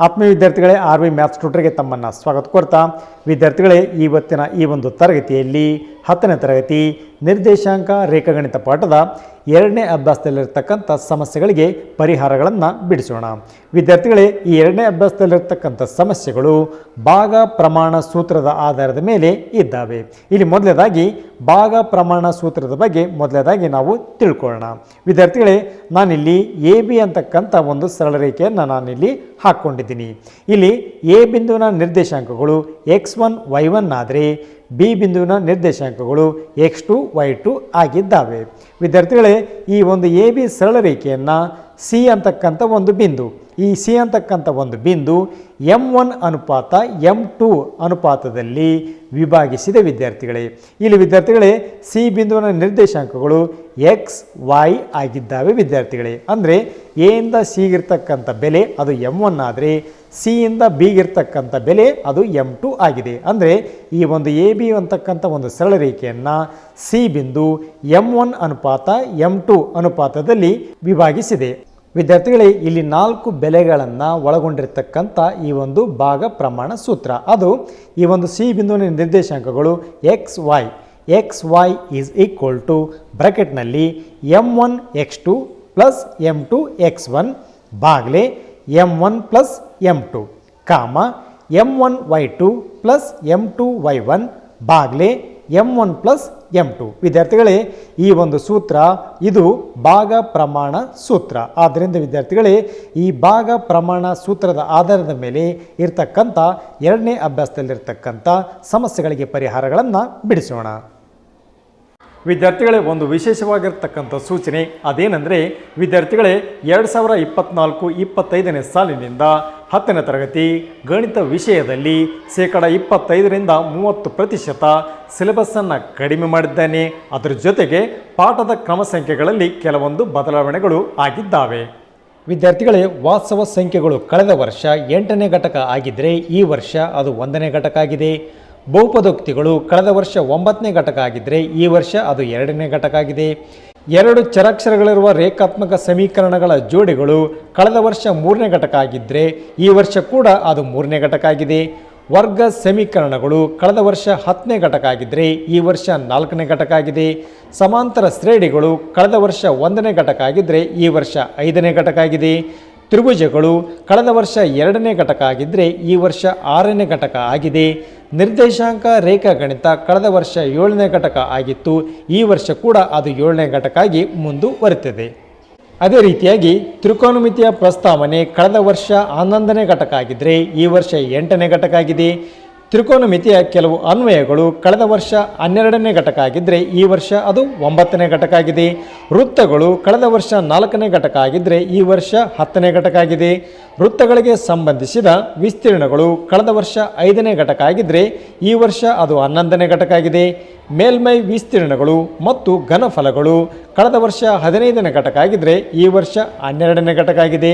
ಆತ್ಮೀಯ ವಿದ್ಯಾರ್ಥಿಗಳೇ R V maths ಟ್ಯೂಟರ್ಗೆ ತಮ್ಮನ್ನು ಸ್ವಾಗತ ಕೋರ್ತಾ. ವಿದ್ಯಾರ್ಥಿಗಳೇ ಇವತ್ತಿನ ಈ ಒಂದು ತರಗತಿಯಲ್ಲಿ ಹತ್ತನೇ ತರಗತಿ ನಿರ್ದೇಶಾಂಕ ರೇಖಾಗಣಿತ ಪಾಠದ ಎರಡನೇ ಅಭ್ಯಾಸದಲ್ಲಿರ್ತಕ್ಕಂಥ ಸಮಸ್ಯೆಗಳಿಗೆ ಪರಿಹಾರಗಳನ್ನು ಬಿಡಿಸೋಣ. ವಿದ್ಯಾರ್ಥಿಗಳೇ, ಈ ಎರಡನೇ ಅಭ್ಯಾಸದಲ್ಲಿರ್ತಕ್ಕಂಥ ಸಮಸ್ಯೆಗಳು ಭಾಗ ಪ್ರಮಾಣ ಸೂತ್ರದ ಆಧಾರದ ಮೇಲೆ ಇದ್ದಾವೆ. ಇಲ್ಲಿ ಮೊದಲನೇದಾಗಿ ಭಾಗ ಪ್ರಮಾಣ ಸೂತ್ರದ ಬಗ್ಗೆ ಮೊದಲನೇದಾಗಿ ನಾವು ತಿಳ್ಕೊಳ್ಳೋಣ. ವಿದ್ಯಾರ್ಥಿಗಳೇ, ನಾನಿಲ್ಲಿ ಎ ಬಿ ಅಂತಕ್ಕಂಥ ಒಂದು ಸರಳ ರೇಖೆಯನ್ನು ನಾನಿಲ್ಲಿ ಹಾಕ್ಕೊಂಡಿದ್ದೀನಿ. ಇಲ್ಲಿ ಎ ಬಿಂದುವಿನ ನಿರ್ದೇಶಾಂಕಗಳು ಎಕ್ಸ್ ಒನ್, ವೈ ಒನ್ ಆದರೆ ಬಿ ಬಿಂದುವಿನ ನಿರ್ದೇಶಾಂಕಗಳು ಎಕ್ಸ್ ಟು ವೈ ಟು ಆಗಿದ್ದಾವೆ. ವಿದ್ಯಾರ್ಥಿಗಳೇ, ಈ ಒಂದು ಎ ಬಿ ಸರಳ ರೇಖೆಯನ್ನು ಸಿ ಅಂತಕ್ಕಂಥ ಒಂದು ಬಿಂದು. ಈ ಸಿ ಅಂತಕ್ಕಂಥ ಒಂದು ಬಿಂದು ಎಂ ಒನ್ ಅನುಪಾತ ಎಂ ಟು ಅನುಪಾತದಲ್ಲಿ ವಿಭಾಗಿಸಿದ ವಿದ್ಯಾರ್ಥಿಗಳೇ. ಇಲ್ಲಿ ವಿದ್ಯಾರ್ಥಿಗಳೇ, ಸಿ ಬಿಂದುವಿನ ನಿರ್ದೇಶಾಂಕಗಳು ಎಕ್ಸ್, ವೈ ಆಗಿದ್ದಾವೆ ವಿದ್ಯಾರ್ಥಿಗಳೇ. ಅಂದರೆ ಎಯಿಂದ ಸಿಗಿರ್ತಕ್ಕಂಥ ಬೆಲೆ ಅದು ಎಂ ಒನ್ ಆದರೆ ಸಿಯಿಂದ ಬಿಗಿರ್ತಕ್ಕಂಥ ಬೆಲೆ ಅದು ಎಂ ಟು ಆಗಿದೆ. ಅಂದರೆ ಈ ಒಂದು ಎ, ಬಿ ಅಂತಕ್ಕಂಥ ಒಂದು ಸರಳ ರೇಖೆಯನ್ನು ಸಿ ಬಿಂದು ಎಂ ಒನ್ ಅನುಪಾತ ಎಂ ಟು ಅನುಪಾತದಲ್ಲಿ ವಿಭಾಗಿಸಿದೆ. ವಿದ್ಯಾರ್ಥಿಗಳೇ, ಇಲ್ಲಿ ನಾಲ್ಕು ಬೆಲೆಗಳನ್ನು ಒಳಗೊಂಡಿರ್ತಕ್ಕಂಥ ಈ ಒಂದು ಭಾಗ ಪ್ರಮಾಣ ಸೂತ್ರ. ಅದು ಈ ಒಂದು ಸಿ ಬಿಂದುವಿನ ನಿರ್ದೇಶಾಂಕಗಳು X Y X Y is equal to ಬ್ರ್ಯಾಕೆಟ್ನಲ್ಲಿ M one X two plus M two X one Baglay M one plus M two comma M one Y two plus M two Y one Baglay M one plus M two. ವಿದ್ಯಾರ್ಥಿಗಳೇ, ಈ ಒಂದು ಸೂತ್ರ, ಇದು ಭಾಗ ಪ್ರಮಾಣ ಸೂತ್ರ. ಆದ್ದರಿಂದ ವಿದ್ಯಾರ್ಥಿಗಳೇ, ಈ ಭಾಗ ಪ್ರಮಾಣ ಸೂತ್ರದ ಆಧಾರದ ಮೇಲೆ ಇರ್ತಕ್ಕಂಥ ಎರಡನೇ ಅಭ್ಯಾಸದಲ್ಲಿರ್ತಕ್ಕಂಥ ಸಮಸ್ಯೆಗಳಿಗೆ ಪರಿಹಾರಗಳನ್ನು ಬಿಡಿಸೋಣ. ವಿದ್ಯಾರ್ಥಿಗಳೇ, ಒಂದು ವಿಶೇಷವಾಗಿರ್ತಕ್ಕಂಥ ಸೂಚನೆ ಅದೇನೆಂದರೆ, ವಿದ್ಯಾರ್ಥಿಗಳೇ, ಎರಡು ಸಾವಿರ ಇಪ್ಪತ್ನಾಲ್ಕು, ಇಪ್ಪತ್ತೈದನೇ ಸಾಲಿನಿಂದ ಹತ್ತನೇ ತರಗತಿ ಗಣಿತ ವಿಷಯದಲ್ಲಿ ಶೇಕಡ ಇಪ್ಪತ್ತೈದರಿಂದ ಮೂವತ್ತು ಪ್ರತಿಶತ ಸಿಲೆಬಸ್ಸನ್ನು ಕಡಿಮೆ ಮಾಡಿದ್ದಾನೆ. ಅದರ ಜೊತೆಗೆ ಪಾಠದ ಕ್ರಮ ಸಂಖ್ಯೆಗಳಲ್ಲಿ ಕೆಲವೊಂದು ಬದಲಾವಣೆಗಳು ಆಗಿದ್ದಾವೆ. ವಿದ್ಯಾರ್ಥಿಗಳೇ, ವಾಸ್ತವ ಸಂಖ್ಯೆಗಳು ಕಳೆದ ವರ್ಷ ಎಂಟನೇ ಘಟಕ ಆಗಿದ್ದರೆ ಈ ವರ್ಷ ಅದು ಒಂದನೇ ಘಟಕ ಆಗಿದೆ. ಬಹುಪದೋಕ್ತಿಗಳು ಕಳೆದ ವರ್ಷ ಒಂಬತ್ತನೇ ಘಟಕ ಆಗಿದ್ದರೆ ಈ ವರ್ಷ ಅದು ಎರಡನೇ ಘಟಕ ಆಗಿದೆ. ಎರಡು ಚರಾಕ್ಷರಗಳಿರುವ ರೇಖಾತ್ಮಕ ಸಮೀಕರಣಗಳ ಜೋಡಿಗಳು ಕಳೆದ ವರ್ಷ ಮೂರನೇ ಘಟಕ ಆಗಿದ್ದರೆ ಈ ವರ್ಷ ಕೂಡ ಅದು ಮೂರನೇ ಘಟಕ ಆಗಿದೆ. ವರ್ಗ ಸಮೀಕರಣಗಳು ಕಳೆದ ವರ್ಷ ಹತ್ತನೇ ಘಟಕ ಆಗಿದ್ದರೆ ಈ ವರ್ಷ ನಾಲ್ಕನೇ ಘಟಕ ಆಗಿದೆ. ಸಮಾಂತರ ಶ್ರೇಣಿಗಳು ಕಳೆದ ವರ್ಷ ಒಂದನೇ ಘಟಕ ಆಗಿದ್ದರೆ ಈ ವರ್ಷ ಐದನೇ ಘಟಕ ಆಗಿದೆ. ತ್ರಿಭುಜಗಳು ಕಳೆದ ವರ್ಷ ಎರಡನೇ ಘಟಕ ಆಗಿದ್ದರೆ ಈ ವರ್ಷ ಆರನೇ ಘಟಕ ಆಗಿದೆ. ನಿರ್ದೇಶಾಂಕ ರೇಖಾ ಗಣಿತ ಕಳೆದ ವರ್ಷ ಏಳನೇ ಘಟಕ ಆಗಿತ್ತು. ಈ ವರ್ಷ ಕೂಡ ಅದು ಏಳನೇ ಘಟಕ ಆಗಿ ಮುಂದುವರಿತಿದೆ. ಅದೇ ರೀತಿಯಾಗಿ ತ್ರಿಕೋನಮಿತಿಯ ಪ್ರಸ್ತಾವನೆ ಕಳೆದ ವರ್ಷ ಹನ್ನೊಂದನೇ ಘಟಕ ಆಗಿದ್ದರೆ ಈ ವರ್ಷ ಎಂಟನೇ ಘಟಕ ಆಗಿದೆ. ತ್ರಿಕೋನಮಿತಿಯ ಕೆಲವು ಅನ್ವಯಗಳು ಕಳೆದ ವರ್ಷ ಹನ್ನೆರಡನೇ ಘಟಕ ಆಗಿದ್ದರೆ ಈ ವರ್ಷ ಅದು ಒಂಬತ್ತನೇ ಘಟಕ ಆಗಿದೆ. ವೃತ್ತಗಳು ಕಳೆದ ವರ್ಷ ನಾಲ್ಕನೇ ಘಟಕ ಆಗಿದ್ದರೆ ಈ ವರ್ಷ ಹತ್ತನೇ ಘಟಕ ಆಗಿದೆ. ವೃತ್ತಗಳಿಗೆ ಸಂಬಂಧಿಸಿದ ವಿಸ್ತೀರ್ಣಗಳು ಕಳೆದ ವರ್ಷ ಐದನೇ ಘಟಕ ಆಗಿದ್ದರೆ ಈ ವರ್ಷ ಅದು ಹನ್ನೊಂದನೇ ಘಟಕ ಆಗಿದೆ. ಮೇಲ್ಮೈ ವಿಸ್ತೀರ್ಣಗಳು ಮತ್ತು ಘನಫಲಗಳು. ಕಳೆದ ವರ್ಷ ಹದಿನೈದನೇ ಘಟಕ ಆಗಿದ್ದರೆ ಈ ವರ್ಷ ಹನ್ನೆರಡನೇ ಘಟಕ ಆಗಿದೆ.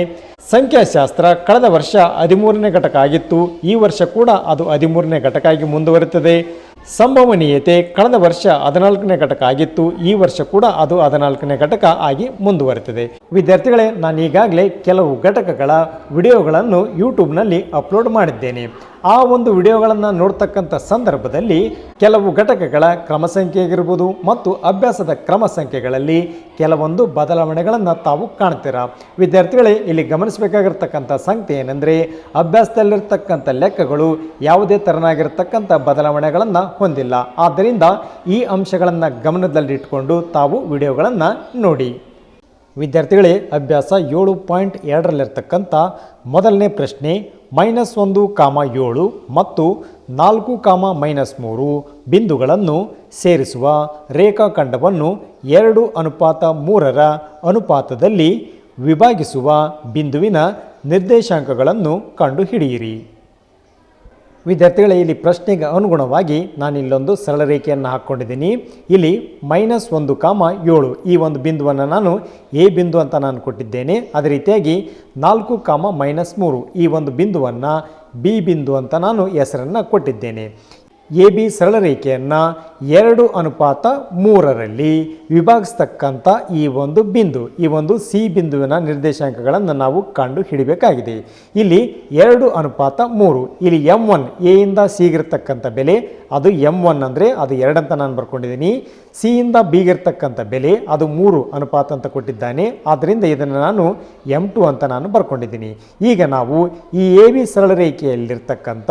ಸಂಖ್ಯಾಶಾಸ್ತ್ರ ಕಳೆದ ವರ್ಷ ಹದಿಮೂರನೇ ಘಟಕ ಆಗಿತ್ತು. ಈ ವರ್ಷ ಕೂಡ ಅದು ಹದಿಮೂರನೇ ಘಟಕ ಆಗಿ ಮುಂದುವರಿಯುತ್ತದೆ ಸಂಭವನೀಯತೆ ಕಳೆದ ವರ್ಷ ಹದಿನಾಲ್ಕನೇ ಘಟಕ ಆಗಿತ್ತು. ಈ ವರ್ಷ ಕೂಡ ಅದು ಹದಿನಾಲ್ಕನೇ ಘಟಕ ಆಗಿ ಮುಂದುವರೆದಿದೆ ವಿದ್ಯಾರ್ಥಿಗಳೇ, ನಾನು ಈಗಾಗಲೇ ಕೆಲವು ಘಟಕಗಳ ವಿಡಿಯೋಗಳನ್ನು ಯೂಟ್ಯೂಬ್ನಲ್ಲಿ ಅಪ್ಲೋಡ್ ಮಾಡಿದ್ದೇನೆ. ಆ ಒಂದು ವಿಡಿಯೋಗಳನ್ನು ನೋಡ್ತಕ್ಕಂಥ ಸಂದರ್ಭದಲ್ಲಿ ಕೆಲವು ಘಟಕಗಳ ಕ್ರಮ ಸಂಖ್ಯೆ ಆಗಿರ್ಬೋದು ಮತ್ತು ಅಭ್ಯಾಸದ ಕ್ರಮ ಸಂಖ್ಯೆಗಳಲ್ಲಿ ಕೆಲವೊಂದು ಬದಲಾವಣೆಗಳನ್ನು ತಾವು ಕಾಣ್ತೀರ? ವಿದ್ಯಾರ್ಥಿಗಳೇ, ಇಲ್ಲಿ ಗಮನಿಸಬೇಕಾಗಿರ್ತಕ್ಕಂಥ ಸಂಖ್ಯೆ ಏನೆಂದರೆ, ಅಭ್ಯಾಸದಲ್ಲಿರ್ತಕ್ಕಂಥ ಲೆಕ್ಕಗಳು ಯಾವುದೇ ತೆರನಾಗಿರ್ತಕ್ಕಂಥ ಬದಲಾವಣೆಗಳನ್ನು ಹೊಂದಿಲ್ಲ. ಆದ್ದರಿಂದ ಈ ಅಂಶಗಳನ್ನು ಗಮನದಲ್ಲಿಟ್ಟುಕೊಂಡು ತಾವು ವಿಡಿಯೋಗಳನ್ನು ನೋಡಿ. ವಿದ್ಯಾರ್ಥಿಗಳೇ, ಅಭ್ಯಾಸ ಏಳು ಪಾಯಿಂಟ್ ಎರಡರಲ್ಲಿರ್ತಕ್ಕಂಥ ಮೊದಲನೇ ಪ್ರಶ್ನೆ, ಮೈನಸ್ ಒಂದು ಕಾಮ ಏಳು ಮತ್ತು ನಾಲ್ಕು ಕಾಮ ಮೈನಸ್ ಮೂರು ಬಿಂದುಗಳನ್ನು ಸೇರಿಸುವ ರೇಖಾಖಂಡವನ್ನು ಎರಡು ಅನುಪಾತ ಮೂರರ ಅನುಪಾತದಲ್ಲಿ ವಿಭಾಗಿಸುವ ಬಿಂದುವಿನ ನಿರ್ದೇಶಾಂಕಗಳನ್ನು ಕಂಡುಹಿಡಿಯಿರಿ. ವಿದ್ಯಾರ್ಥಿಗಳೇ, ಇಲ್ಲಿ ಪ್ರಶ್ನೆಗೆ ಅನುಗುಣವಾಗಿ ನಾನು ಇಲ್ಲೊಂದು ಸರಳ ರೇಖೆಯನ್ನು ಹಾಕ್ಕೊಂಡಿದ್ದೀನಿ. ಇಲ್ಲಿ ಮೈನಸ್ ಒಂದು ಕಾಮ ಏಳು. ಈ ಒಂದು ಬಿಂದುವನ್ನು ನಾನು ಎ ಬಿಂದು ಅಂತ ನಾನು ಕೊಟ್ಟಿದ್ದೇನೆ. ಅದೇ ರೀತಿಯಾಗಿ ನಾಲ್ಕು ಕಾಮ ಮೈನಸ್ ಮೂರು. ಈ ಒಂದು ಬಿಂದುವನ್ನು ಬಿ ಬಿಂದು ಅಂತ ನಾನು ಹೆಸರನ್ನು ಕೊಟ್ಟಿದ್ದೇನೆ. ಎ ಬಿ ಸರಳ ರೇಖೆಯನ್ನು ಎರಡು ಅನುಪಾತ ಮೂರರಲ್ಲಿ ವಿಭಾಗಿಸ್ತಕ್ಕಂಥ ಈ ಒಂದು ಬಿಂದು, ಈ ಒಂದು ಸಿ ಬಿಂದುವಿನ ನಿರ್ದೇಶಾಂಕಗಳನ್ನು ನಾವು ಕಂಡು ಹಿಡಿಬೇಕಾಗಿದೆ. ಇಲ್ಲಿ ಎರಡು ಅನುಪಾತ ಮೂರು, ಇಲ್ಲಿ ಎಂ ಒನ್ ಎಯಿಂದ ಸಿಗಿರತಕ್ಕಂಥ ಬೆಲೆ ಅದು ಎಂ ಒನ್ ಅಂದರೆ ಅದು ಎರಡಂತ ನಾನು ಬರ್ಕೊಂಡಿದ್ದೀನಿ. ಸಿಯಿಂದ ಬಿಗಿರ್ತಕ್ಕಂಥ ಬೆಲೆ, ಅದು ಮೂರು ಅನುಪಾತ ಅಂತ ಕೊಟ್ಟಿದ್ದಾನೆ. ಆದ್ದರಿಂದ ಇದನ್ನು ನಾನು ಎಂ ಟು ಅಂತ ನಾನು ಬರ್ಕೊಂಡಿದ್ದೀನಿ. ಈಗ ನಾವು ಈ ಎ ಬಿ ಸರಳ ರೇಖೆಯಲ್ಲಿರ್ತಕ್ಕಂಥ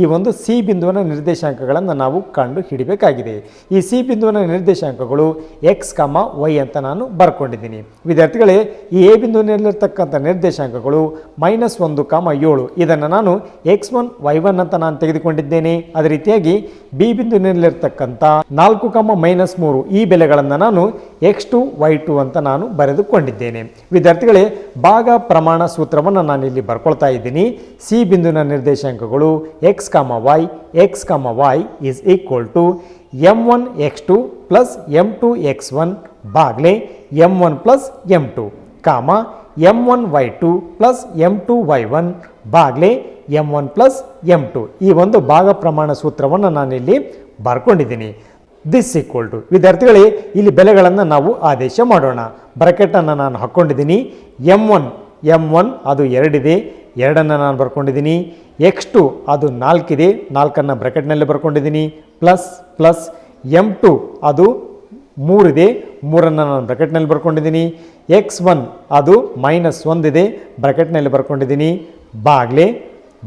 ಈ ಒಂದು ಸಿ ಬಿಂದುವಿನ ನಿರ್ದೇಶಾಂಕಗಳನ್ನು ನಾವು ಕಂಡು ಹಿಡಿಬೇಕಾಗಿದೆ. ಈ ಸಿ ಬಿಂದುವಿನ ನಿರ್ದೇಶಾಂಕಗಳು ಎಕ್ಸ್ ಕಮ ವೈ ಅಂತ ನಾನು ಬರ್ಕೊಂಡಿದ್ದೀನಿ. ವಿದ್ಯಾರ್ಥಿಗಳೇ, ಈ ಎ ಬಿಂದುವಿನಲ್ಲಿರ್ತಕ್ಕಂಥ ನಿರ್ದೇಶಾಂಕಗಳು ಮೈನಸ್ ಒಂದು ಕಾಮ ಏಳು ಇದನ್ನು ನಾನು ಎಕ್ಸ್ ಒನ್ ವೈ ಒನ್ ಅಂತ ನಾನು ತೆಗೆದುಕೊಂಡಿದ್ದೇನೆ. ಅದೇ ರೀತಿಯಾಗಿ ಬಿ ಬಿಂದುವಿನಲ್ಲಿರ್ತಕ್ಕಂಥ ನಾಲ್ಕು ಕಮ್ಮ ಮೈನಸ್ ಮೂರು ಈ ಬೆಲೆಗಳನ್ನು ನಾನು ಎಕ್ಸ್ ಟು ವೈ ಟು ಅಂತ ನಾನು ಬರೆದುಕೊಂಡಿದ್ದೇನೆ. ವಿದ್ಯಾರ್ಥಿಗಳೇ, ಭಾಗ ಪ್ರಮಾಣ ಸೂತ್ರವನ್ನು ನಾನು ಇಲ್ಲಿ ಬರ್ಕೊಳ್ತಾ ಇದ್ದೀನಿ. ಸಿ ಬಿಂದುವಿನ ನಿರ್ದೇಶಾಂಕಗಳು x comma y x comma y is equal to m one x two plus m two x one Baglay m one plus m two comma m one y two plus m two y one Baglay m one plus m two ಈ ಒಂದು ಭಾಗ ಪ್ರಮಾಣ ಸೂತ್ರವನ್ನು ನಾನಿಲ್ಲಿ ಬರ್ಕೊಂಡಿದ್ದೀನಿ. This equal to ವಿದ್ಯಾರ್ಥಿಗಳೇ, ಇಲ್ಲಿ ಬೆಲೆಗಳನ್ನು ನಾವು ಆದೇಶ ಮಾಡೋಣ. ಬ್ರಕೆಟನ್ನು ನಾನು ಹಾಕ್ಕೊಂಡಿದ್ದೀನಿ ಎಂ ಒನ್ ಎಂ ಒನ್ ಅದು ಎರಡಿದೆ. ಎರಡನ್ನು ನಾನು ಬರ್ಕೊಂಡಿದ್ದೀನಿ. ಎಕ್ಸ್ ಟು ಅದು ನಾಲ್ಕಿದೆ. ನಾಲ್ಕನ್ನು ಬ್ರಕೆಟ್ನಲ್ಲಿ ಬರ್ಕೊಂಡಿದ್ದೀನಿ. ಪ್ಲಸ್ ಪ್ಲಸ್ ಎಂ ಟು ಅದು ಮೂರಿದೆ. ಮೂರನ್ನು ನಾನು ಬ್ರಕೆಟ್ನಲ್ಲಿ ಬರ್ಕೊಂಡಿದ್ದೀನಿ. ಎಕ್ಸ್ ಒನ್ ಅದು ಮೈನಸ್ ಒಂದಿದೆ. ಬ್ರಕೆಟ್ನಲ್ಲಿ ಬರ್ಕೊಂಡಿದ್ದೀನಿ. ಬಾಗ್ಲೆ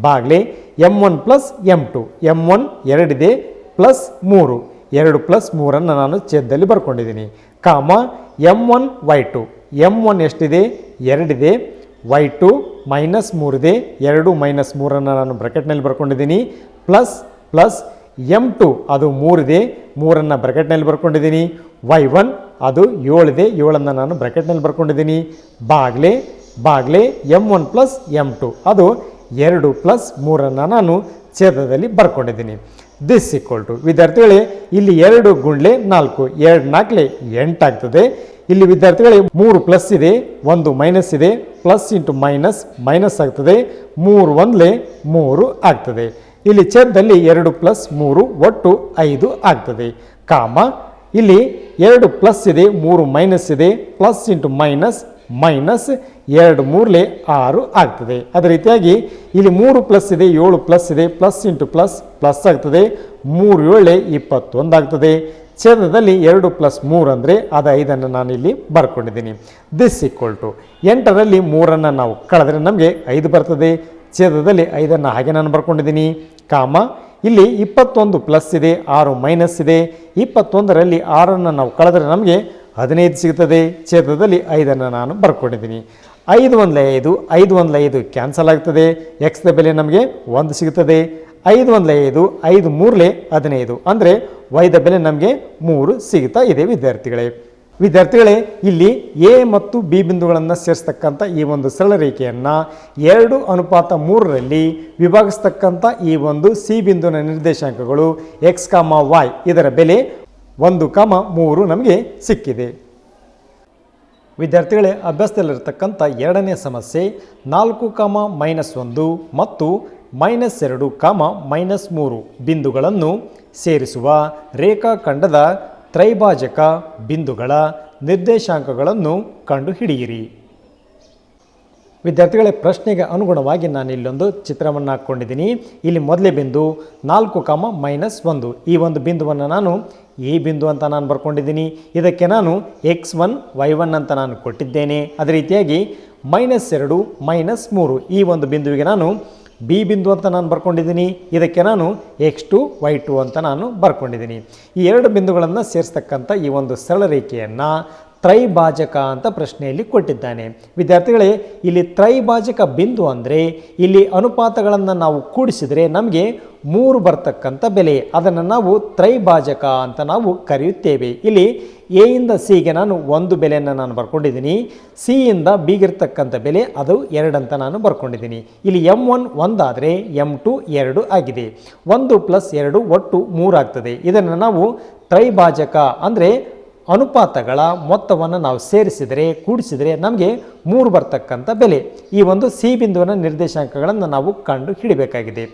ಬಾಗ್ಲೆ m one plus m two m one ಎರಡಿದೆ ಪ್ಲಸ್ ಮೂರು. ಎರಡು ಪ್ಲಸ್ ಮೂರನ್ನು ನಾನು ಛೇದದಲ್ಲಿ ಬರ್ಕೊಂಡಿದ್ದೀನಿ. Comma, m one y two m one ಎಷ್ಟಿದೆ? ಎರಡಿದೆ. ವೈ ಟು ಮೈನಸ್ ಮೂರಿದೆ. ಎರಡು ಮೈನಸ್ ಮೂರನ್ನು ನಾನು ಬ್ರಕೆಟ್ನಲ್ಲಿ ಬರ್ಕೊಂಡಿದ್ದೀನಿ. ಪ್ಲಸ್ ಪ್ಲಸ್ ಎಂ ಟು ಅದು ಮೂರಿದೆ. ಮೂರನ್ನು ಬ್ರಕೆಟ್ನಲ್ಲಿ ಬರ್ಕೊಂಡಿದ್ದೀನಿ. ವೈ ಒನ್ ಅದು ಏಳಿದೆ. ಏಳನ್ನು ನಾನು ಬ್ರಕೆಟ್ನಲ್ಲಿ ಬರ್ಕೊಂಡಿದ್ದೀನಿ. ಬಾಗ್ಲೆ ಬಾಗ್ಲೆ m one plus m two ಅದು ಎರಡು ಪ್ಲಸ್ ಮೂರನ್ನು ನಾನು ಛೇದದಲ್ಲಿ ಬರ್ಕೊಂಡಿದ್ದೀನಿ. ದಿಸ್ ಈಕ್ವಲ್ ಟು ವಿದ್ಯಾರ್ಥಿಗಳೇ, ಇಲ್ಲಿ ಎರಡು ಗುಂಡ್ಲೆ ನಾಲ್ಕು, ಎರಡು ನಾಲ್ಕಲೆ ಎಂಟಾಗ್ತದೆ ಇಲ್ಲಿ ವಿದ್ಯಾರ್ಥಿಗಳೇ, ಮೂರು ಪ್ಲಸ್ ಇದೆ, ಒಂದು ಮೈನಸ್ ಇದೆ ಪ್ಲಸ್ ಇಂಟು ಮೈನಸ್ ಮೈನಸ್ ಆಗ್ತದೆ. ಮೂರು ಒಂದ್ಲೆ ಮೂರು ಆಗ್ತದೆ. ಇಲ್ಲಿ ಛೇದದಲ್ಲಿ ಎರಡು ಪ್ಲಸ್ ಮೂರು ಒಟ್ಟು ಐದು ಆಗ್ತದೆ. ಕಾಮ, ಇಲ್ಲಿ ಎರಡು ಪ್ಲಸ್ ಇದೆ, ಮೂರು ಮೈನಸ್ ಇದೆ ಪ್ಲಸ್ ಇಂಟು ಮೈನಸ್ ಮೈನಸ್ ಎರಡು ಮೂರಲೆ ಆರು ಆಗ್ತದೆ. ಅದೇ ರೀತಿಯಾಗಿ ಇಲ್ಲಿ ಮೂರು ಪ್ಲಸ್ ಇದೆ, ಏಳು ಪ್ಲಸ್ ಇದೆ, ಪ್ಲಸ್ ಇಂಟು ಪ್ಲಸ್ ಪ್ಲಸ್ ಆಗ್ತದೆ. ಮೂರು ಏಳೆ ಇಪ್ಪತ್ತೊಂದು ಆಗ್ತದೆ. ಛೇದದಲ್ಲಿ ಎರಡು ಪ್ಲಸ್ ಮೂರು ಅಂದರೆ ಅದು ಐದನ್ನು ನಾನು ಇಲ್ಲಿ ಬರ್ಕೊಂಡಿದ್ದೀನಿ. ದಿಸ್ ಈಕ್ವಲ್ ಟು ಎಂಟರಲ್ಲಿ ಮೂರನ್ನು ನಾವು ಕಳೆದ್ರೆ ನಮಗೆ ಐದು ಬರ್ತದೆ. ಛೇದದಲ್ಲಿ ಐದನ್ನು ಹಾಗೆ ನಾನು ಬರ್ಕೊಂಡಿದ್ದೀನಿ. ಕಾಮ, ಇಲ್ಲಿ ಇಪ್ಪತ್ತೊಂದು ಪ್ಲಸ್ ಇದೆ, ಆರು ಮೈನಸ್ ಇದೆ. ಇಪ್ಪತ್ತೊಂದರಲ್ಲಿ ಆರನ್ನು ನಾವು ಕಳೆದ್ರೆ ನಮಗೆ ಹದಿನೈದು ಸಿಗ್ತದೆ. ಛೇದದಲ್ಲಿ ಐದನ್ನು ನಾನು ಬರ್ಕೊಂಡಿದ್ದೀನಿ. ಐದು ಒಂದಲ ಐದು ಐದು ಒಂದಲ ಐದು ಕ್ಯಾನ್ಸಲ್ ಆಗ್ತದೆ. ಎಕ್ಸ್ದ ಬೆಲೆ ನಮಗೆ ಒಂದು ಸಿಗುತ್ತದೆ. ಐದು ಒಂದಲ ಐದು ಐದು ಮೂರಲೆ ಹದಿನೈದು. ಅಂದರೆ ವೈದ ಬೆಲೆ ನಮಗೆ ಮೂರು ಸಿಗುತ್ತಾ ಇದೆ ವಿದ್ಯಾರ್ಥಿಗಳೇ. ವಿದ್ಯಾರ್ಥಿಗಳೇ, ಇಲ್ಲಿ ಎ ಮತ್ತು ಬಿ ಬಿಂದುಗಳನ್ನು ಸೇರಿಸ್ತಕ್ಕಂಥ ಈ ಒಂದು ಸರಳ ರೇಖೆಯನ್ನು ಎರಡು ಅನುಪಾತ ಮೂರರಲ್ಲಿ ವಿಭಾಗಿಸ್ತಕ್ಕಂಥ ಈ ಒಂದು ಸಿ ಬಿಂದುವಿನ ನಿರ್ದೇಶಾಂಕಗಳು ಎಕ್ಸ್ ಕಾಮ ವಾಯ್ ಇದರ ಬೆಲೆ ಒಂದು ಕಾಮ ಮೂರು ನಮಗೆ ಸಿಕ್ಕಿದೆ. ವಿದ್ಯಾರ್ಥಿಗಳೇ ಅಭ್ಯಾಸದಲ್ಲಿರತಕ್ಕಂಥ ಎರಡನೇ ಸಮಸ್ಯೆ ನಾಲ್ಕು ಕಾಮ ಮೈನಸ್ ಒಂದು ಮತ್ತು ಮೈನಸ್ ಎರಡು ಕಾಮ ಮೈನಸ್ ಮೂರು ಬಿಂದುಗಳನ್ನು ಸೇರಿಸುವ ರೇಖಾಖಂಡದ ತ್ರೈಭಾಜಕ ಬಿಂದುಗಳ ನಿರ್ದೇಶಾಂಕಗಳನ್ನು ಕಂಡುಹಿಡಿಯಿರಿ. ವಿದ್ಯಾರ್ಥಿಗಳೇ, ಪ್ರಶ್ನೆಗೆ ಅನುಗುಣವಾಗಿ ನಾನು ಇಲ್ಲೊಂದು ಚಿತ್ರವನ್ನು ಹಾಕ್ಕೊಂಡಿದ್ದೀನಿ. ಇಲ್ಲಿ ಮೊದಲೇ ಬಿಂದು ನಾಲ್ಕು ಕಾಮ ಮೈನಸ್ ಒಂದು. ಈ ಒಂದು ಬಿಂದುವನ್ನು ನಾನು ಎ ಬಿಂದು ಅಂತ ನಾನು ಬರ್ಕೊಂಡಿದ್ದೀನಿ. ಇದಕ್ಕೆ ನಾನು ಎಕ್ಸ್ ಒನ್, ವೈ ಒನ್ ಅಂತ ನಾನು ಕೊಟ್ಟಿದ್ದೇನೆ. ಅದೇ ರೀತಿಯಾಗಿ ಮೈನಸ್ ಎರಡು, ಮೈನಸ್ ಮೂರು ಈ ಒಂದು ಬಿಂದುವಿಗೆ ನಾನು ಬಿ ಬಿಂದು ಅಂತ ನಾನು ಬರ್ಕೊಂಡಿದ್ದೀನಿ. ಇದಕ್ಕೆ ನಾನು ಎಕ್ಸ್ ಟು, ವೈ ಟು ಅಂತ ನಾನು ಬರ್ಕೊಂಡಿದ್ದೀನಿ. ಈ ಎರಡು ಬಿಂದುಗಳನ್ನು ಸೇರಿಸ್ತಕ್ಕಂಥ ಈ ಒಂದು ಸರಳ ರೇಖೆಯನ್ನು ತ್ರೈಭಾಜಕ ಅಂತ ಪ್ರಶ್ನೆಯಲ್ಲಿ ಕೊಟ್ಟಿದ್ದಾನೆ. ವಿದ್ಯಾರ್ಥಿಗಳೇ, ಇಲ್ಲಿ ತ್ರೈಭಾಜಕ ಬಿಂದು ಅಂದರೆ, ಇಲ್ಲಿ ಅನುಪಾತಗಳನ್ನು ನಾವು ಕೂಡಿಸಿದರೆ ನಮಗೆ ಮೂರು ಬರ್ತಕ್ಕಂಥ ಬೆಲೆ. ಅದನ್ನು ನಾವು ತ್ರೈಭಾಜಕ ಅಂತ ನಾವು ಕರೆಯುತ್ತೇವೆ. ಇಲ್ಲಿ ಎ ಇಂದ ಸಿಗೆ ನಾನು ಒಂದು ಬೆಲೆಯನ್ನು ನಾನು ಬರ್ಕೊಂಡಿದ್ದೀನಿ. ಸಿಯಿಂದ ಬಿಗಿರ್ತಕ್ಕಂಥ ಬೆಲೆ ಅದು ಎರಡಂತ ನಾನು ಬರ್ಕೊಂಡಿದ್ದೀನಿ. ಇಲ್ಲಿ ಎಂ ಒನ್ ಒಂದಾದರೆ ಎಂ ಟು ಎರಡು ಆಗಿದೆ. ಒಂದು ಪ್ಲಸ್ ಎರಡು ಒಟ್ಟು ಮೂರಾಗ್ತದೆ ಇದನ್ನು ನಾವು ತ್ರೈಭಾಜಕ ಅಂದರೆ ಅನುಪಾತಗಳ ಮೊತ್ತವನ್ನು ನಾವು ಸೇರಿಸಿದರೆ, ಕೂಡಿಸಿದರೆ ನಮಗೆ ಮೂರು ಬರ್ತಕ್ಕಂಥ ಬೆಲೆ. ಈ ಒಂದು ಸಿ ಬಿಂದುವಿನ ನಿರ್ದೇಶಾಂಕಗಳನ್ನು ನಾವು ಕಂಡು ಹಿಡಿಬೇಕಾಗಿದೆ.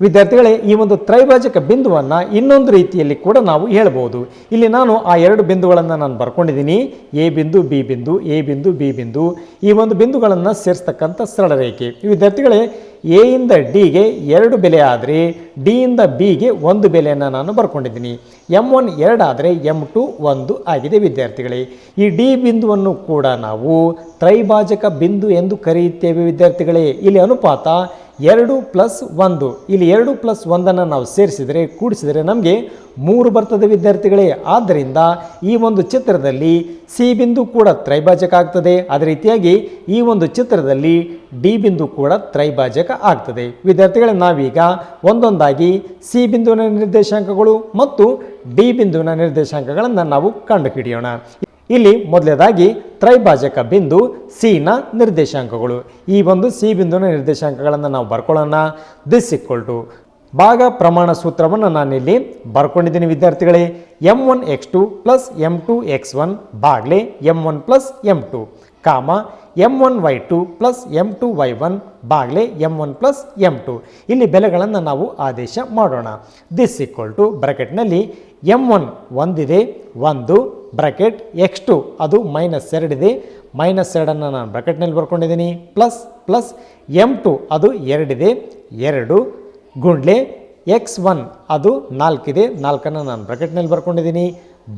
ವಿದ್ಯಾರ್ಥಿಗಳೇ, ಈ ಒಂದು ತ್ರೈಭಾಜಕ ಬಿಂದುವನ್ನು ಇನ್ನೊಂದು ರೀತಿಯಲ್ಲಿ ಕೂಡ ನಾವು ಹೇಳ್ಬೋದು. ಇಲ್ಲಿ ನಾನು ಆ ಎರಡು ಬಿಂದುಗಳನ್ನು ನಾನು ಬರ್ಕೊಂಡಿದ್ದೀನಿ. ಎ ಬಿಂದು, ಬಿ ಬಿಂದು, ಎ ಬಿಂದು, ಬಿ ಬಿಂದು. ಈ ಒಂದು ಬಿಂದುಗಳನ್ನು ಸೇರಿಸ್ತಕ್ಕಂಥ ಸರಳ ರೇಖೆ. ವಿದ್ಯಾರ್ಥಿಗಳೇ ಎ ಇಂದ ಡಿಗೆ ಎರಡು ಬೆಲೆ ಆದರೆ ಡಿಯಿಂದ ಬಿಗೆ ಒಂದು ಬೆಲೆಯನ್ನು ನಾನು ಬರ್ಕೊಂಡಿದ್ದೀನಿ. ಎಂ ಒನ್ ಎರಡಾದರೆ ಎಂ ಟು ಒಂದು ಆಗಿದೆ ವಿದ್ಯಾರ್ಥಿಗಳೇ. ಈ ಡಿ ಬಿಂದುವನ್ನು ಕೂಡ ನಾವು ತ್ರೈಭಾಜಕ ಬಿಂದು ಎಂದು ಕರೆಯುತ್ತೇವೆ ವಿದ್ಯಾರ್ಥಿಗಳೇ. ಇಲ್ಲಿ ಅನುಪಾತ ಎರಡು ಪ್ಲಸ್ ಒಂದು. ಇಲ್ಲಿ ಎರಡು ಪ್ಲಸ್ ಒಂದನ್ನು ನಾವು ಸೇರಿಸಿದರೆ, ಕೂಡಿಸಿದರೆ ನಮಗೆ ಮೂರು ಬರ್ತದೆ ವಿದ್ಯಾರ್ಥಿಗಳೇ. ಆದ್ದರಿಂದ ಈ ಒಂದು ಚಿತ್ರದಲ್ಲಿ ಸಿ ಬಿಂದು ಕೂಡ ತ್ರೈಭಾಜಕ ಆಗ್ತದೆ. ಅದೇ ರೀತಿಯಾಗಿ ಈ ಒಂದು ಚಿತ್ರದಲ್ಲಿ ಡಿ ಬಿಂದು ಕೂಡ ತ್ರೈಭಾಜಕ ಆಗ್ತದೆ. ವಿದ್ಯಾರ್ಥಿಗಳೇ, ನಾವೀಗ ಒಂದೊಂದಾಗಿ ಸಿ ಬಿಂದುವಿನ ನಿರ್ದೇಶಾಂಕಗಳು ಮತ್ತು ಡಿ ಬಿಂದುವಿನ ನಿರ್ದೇಶಾಂಕಗಳನ್ನು ನಾವು ಕಂಡುಹಿಡಿಯೋಣ. ಇಲ್ಲಿ ಮೊದಲನೇದಾಗಿ ತ್ರೈಭಾಜಕ ಬಿಂದು ಸಿನ ನಿರ್ದೇಶಾಂಕಗಳು. ಈ ಒಂದು ಸಿ ಬಿಂದುವಿನ ನಿರ್ದೇಶಾಂಕಗಳನ್ನು ನಾವು ಬರ್ಕೊಳ್ಳೋಣ. ದಿಸ್ ಇಕ್ವಲ್ ಟು ಭಾಗ ಪ್ರಮಾಣ ಸೂತ್ರವನ್ನು ನಾನಿಲ್ಲಿ ಬರ್ಕೊಂಡಿದ್ದೀನಿ ವಿದ್ಯಾರ್ಥಿಗಳೇ. M one x two plus m two x one ಬಾಗ್ಲೆ m one plus m two comma m one y two plus m two y one ಬಾಗ್ಲೆ m one plus m two. ಇಲ್ಲಿ ಬೆಲೆಗಳನ್ನು ನಾವು ಆದೇಶ ಮಾಡೋಣ. ದಿಸ್ ಈಕ್ವಲ್ ಟು ಬ್ರಾಕೆಟ್ನಲ್ಲಿ m one ಒಂದಿದೆ, ಒಂದು bracket x two, ಅದು minus ಎರಡಿದೆ. ಮೈನಸ್ ಎರಡನ್ನು ನಾನು ಬ್ರಾಕೆಟ್ನಲ್ಲಿ ಬರ್ಕೊಂಡಿದ್ದೀನಿ. ಪ್ಲಸ್ ಪ್ಲಸ್ ಎಂ ಟು, ಅದು ಎರಡಿದೆ. ಎರಡು ಗುಂಡ್ಲೆ ಎಕ್ಸ್ ಒನ್, ಅದು ನಾಲ್ಕಿದೆ. ನಾಲ್ಕನ್ನು ನಾನು ಬ್ರಾಕೆಟ್ನಲ್ಲಿ ಬರ್ಕೊಂಡಿದ್ದೀನಿ.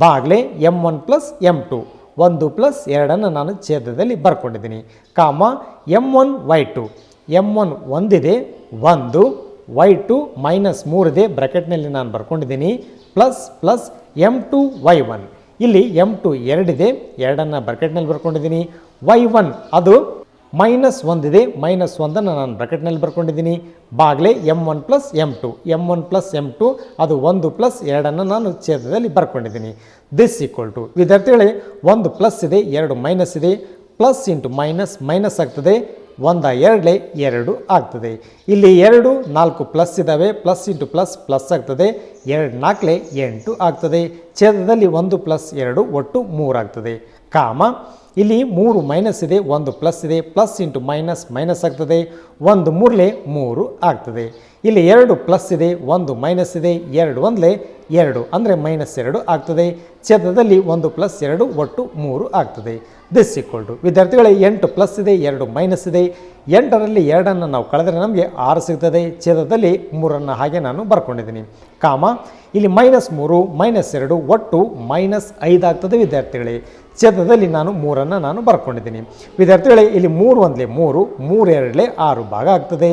ಬಾಗ್ಲೆ m one plus m two. ಒಂದು ಪ್ಲಸ್ ಎರಡನ್ನು ನಾನು ಛೇದದಲ್ಲಿ ಬರ್ಕೊಂಡಿದ್ದೀನಿ. Comma m one y two. M one ಒಂದಿದೆ, ಒಂದು, ವೈ ಟು ಮೈನಸ್ ಮೂರಿದೆ ಬ್ರಾಕೆಟ್ನಲ್ಲಿ ನಾನು ಬರ್ಕೊಂಡಿದ್ದೀನಿ. Plus plus m two y one. ಇಲ್ಲಿ ಎಂ ಟು ಎರಡಿದೆ, ಎರಡನ್ನು ಬ್ರಾಕೆಟ್ನಲ್ಲಿ ಬರ್ಕೊಂಡಿದ್ದೀನಿ. ವೈ ಒನ್ ಅದು ಮೈನಸ್ ಒಂದಿದೆ ಮೈನಸ್ ಒಂದನ್ನು ನಾನು ಬ್ರಾಕೆಟ್ನಲ್ಲಿ ಬರ್ಕೊಂಡಿದ್ದೀನಿ. ಬಾಗಲೇ m one plus m two m one plus m two ಅದು ಒಂದು ಪ್ಲಸ್ ಎರಡನ್ನು ನಾನು ಛೇದದಲ್ಲಿ ಬರ್ಕೊಂಡಿದ್ದೀನಿ. ದಿಸ್ ಈಕ್ವಲ್ ಟು ವಿದ್ಯಾರ್ಥಿಗಳೇ, ಒಂದು ಪ್ಲಸ್ ಇದೆ, ಎರಡು ಮೈನಸ್ ಇದೆ. ಪ್ಲಸ್ ಇಂಟು ಮೈನಸ್ ಮೈನಸ್ ಆಗ್ತದೆ. ಒಂದ ಎರಡಲೆ ಎರಡು ಆಗ್ತದೆ. ಇಲ್ಲಿ ಎರಡು, ನಾಲ್ಕು ಪ್ಲಸ್ ಇದ್ದಾವೆ ಪ್ಲಸ್ ಇಂಟು ಪ್ಲಸ್ ಪ್ಲಸ್ ಆಗ್ತದೆ. ಎರಡು ನಾಲ್ಕಲೇ ಎಂಟು ಆಗ್ತದೆ. ಛೇದದಲ್ಲಿ ಒಂದು ಪ್ಲಸ್ ಎರಡು, ಒಟ್ಟು ಮೂರಾಗ್ತದೆ ಕಾಮ ಇಲ್ಲಿ ಮೂರು ಮೈನಸ್ ಇದೆ, ಒಂದು ಪ್ಲಸ್ ಇದೆ ಪ್ಲಸ್ ಇಂಟು ಮೈನಸ್ ಮೈನಸ್ ಆಗ್ತದೆ. ಒಂದು ಮೂರಲೆ ಮೂರು ಆಗ್ತದೆ. ಇಲ್ಲಿ ಎರಡು ಪ್ಲಸ್ ಇದೆ, ಒಂದು ಮೈನಸ್ ಇದೆ, ಎರಡು ಒಂದಲೆ ಎರಡು. ಅಂದರೆ ಮೈನಸ್ ಎರಡು ಆಗ್ತದೆ. ಛೇದದಲ್ಲಿ ಒಂದು ಪ್ಲಸ್ ಎರಡು ಒಟ್ಟು ಮೂರು ಆಗ್ತದೆ. ದಿಸ್ ಈಕ್ವಲ್ ಟು ವಿದ್ಯಾರ್ಥಿಗಳೇ, ಎಂಟು ಪ್ಲಸ್ ಇದೆ, ಎರಡು ಮೈನಸ್ ಇದೆ. ಎಂಟರಲ್ಲಿ ಎರಡನ್ನು ನಾವು ಕಳೆದರೆ ನಮಗೆ ಆರು ಸಿಗ್ತದೆ. ಛೇದದಲ್ಲಿ ಮೂರನ್ನು ಹಾಗೆ ನಾನು ಬರ್ಕೊಂಡಿದ್ದೀನಿ. ಕಾಮ, ಇಲ್ಲಿ ಮೈನಸ್ ಮೂರು ಮೈನಸ್ ಎರಡು ಒಟ್ಟು ಮೈನಸ್ ಐದು ಆಗ್ತದೆ ವಿದ್ಯಾರ್ಥಿಗಳೇ. ಛೇದದಲ್ಲಿ ನಾನು ಮೂರನ್ನು ನಾನು ಬರ್ಕೊಂಡಿದ್ದೀನಿ. ವಿದ್ಯಾರ್ಥಿಗಳೇ, ಇಲ್ಲಿ ಮೂರು ಒಂದಲೇ ಮೂರು ಮೂರು ಆರು ಭಾಗ ಆಗ್ತದೆ.